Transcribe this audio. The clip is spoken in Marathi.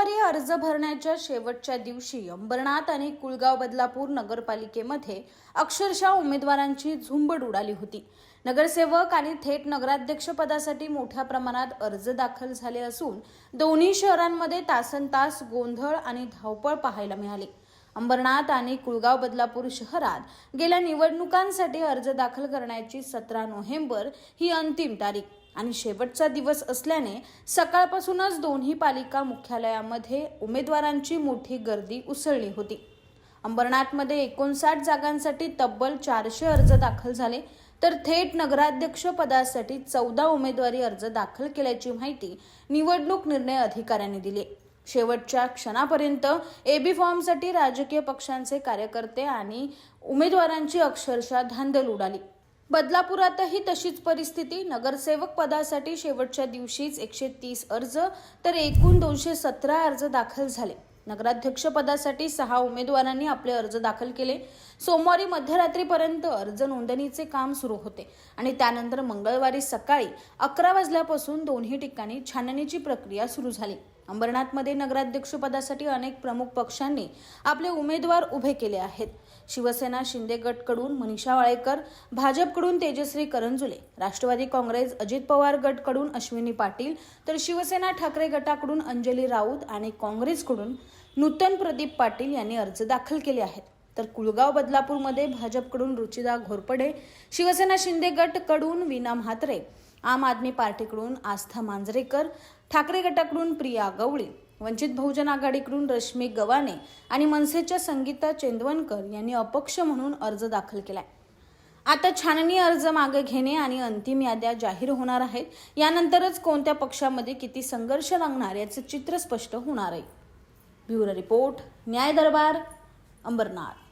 अर्ज भरण्याच्या शेवटच्या दिवशी अंबरनाथ आणि कुळगाव बदलापूर नगरपालिकेमध्ये अक्षरशः उमेदवारांची झुंबड उडाली होती. नगरसेवक आणि थेट नगराध्यक्ष पदासाठी मोठ्या प्रमाणात अर्ज दाखल झाले असून दोन्ही शहरांमध्ये तासन तास गोंधळ आणि धावपळ पाहायला मिळाली. अंबरनाथ आणि कुळगाव बदलापूर शहरात गेल्या निवडणुकांसाठी अर्ज दाखल करण्याची सतरा नोव्हेंबर ही अंतिम तारीख. आणि शेवटचा दिवस असल्याने सकाळपासूनच दोन्ही पालिका मुख्यालयामध्ये उमेदवारांची मोठी गर्दी उसळली होती. अंबरनाथमध्ये एकोणसाठ जागांसाठी तब्बल चारशे अर्ज दाखल झाले तर थेट नगराध्यक्ष पदासाठी चौदा उमेदवारी अर्ज दाखल केल्याची माहिती निवडणूक निर्णय अधिकाऱ्यांनी दिली. शेवटच्या क्षणापर्यंत एबी फॉर्मसाठी राजकीय पक्षांचे कार्यकर्ते आणि उमेदवारांची अक्षरशः धांदल उडाली. बदलापुरातही तशीच परिस्थिती. नगरसेवक पदासाठी शेवटच्या दिवशीच एकशे तीस अर्ज तर एकूण दोनशे सतरा अर्ज दाखल झाले. नगराध्यक्ष पदासाठी सहा उमेदवारांनी आपले अर्ज दाखल केले. सोमवारी मध्यरात्रीपर्यंत अर्ज नोंदणीचे काम सुरू होते आणि त्यानंतर मंगळवारी सकाळी अकरा वाजल्यापासून दोन्ही ठिकाणी छाननीची प्रक्रिया सुरू झाली. अंबरनाथमध्ये नगराध्यक्ष पदासाठी अनेक प्रमुख पक्षांनी आपले उमेदवार उभे केले आहेत. शिवसेना शिंदे गटकडून मनीषा वाळेकर भाजपकडून तेजश्री करंजुले राष्ट्रवादी काँग्रेस अजित पवार गटकडून अश्विनी पाटील तर शिवसेना ठाकरे गटाकडून अंजली राऊत आणि काँग्रेसकडून नूतन प्रदीप पाटील यांनी अर्ज दाखल केले आहेत. तर कुळगाव बदलापूरमध्ये भाजपकडून रुचिदा घोरपडे शिवसेना शिंदे गटकडून वीना म्हात्रे आम आदमी पार्टीकडून आस्था मांजरेकर ठाकरे गटाकडून प्रिया गवळी वंचित बहुजन आघाडीकडून रश्मी गवाने आणि मनसेच्या संगीता चेंदवनकर यांनी अपक्ष म्हणून अर्ज दाखल केलाय. आता छाननी अर्ज मागे घेणे आणि अंतिम याद्या जाहीर होणार आहेत. यानंतरच कोणत्या पक्षामध्ये किती संघर्ष लागणार याचे चित्र स्पष्ट होणार आहे. ब्युरो रिपोर्ट न्याय दरबार अंबरनाथ.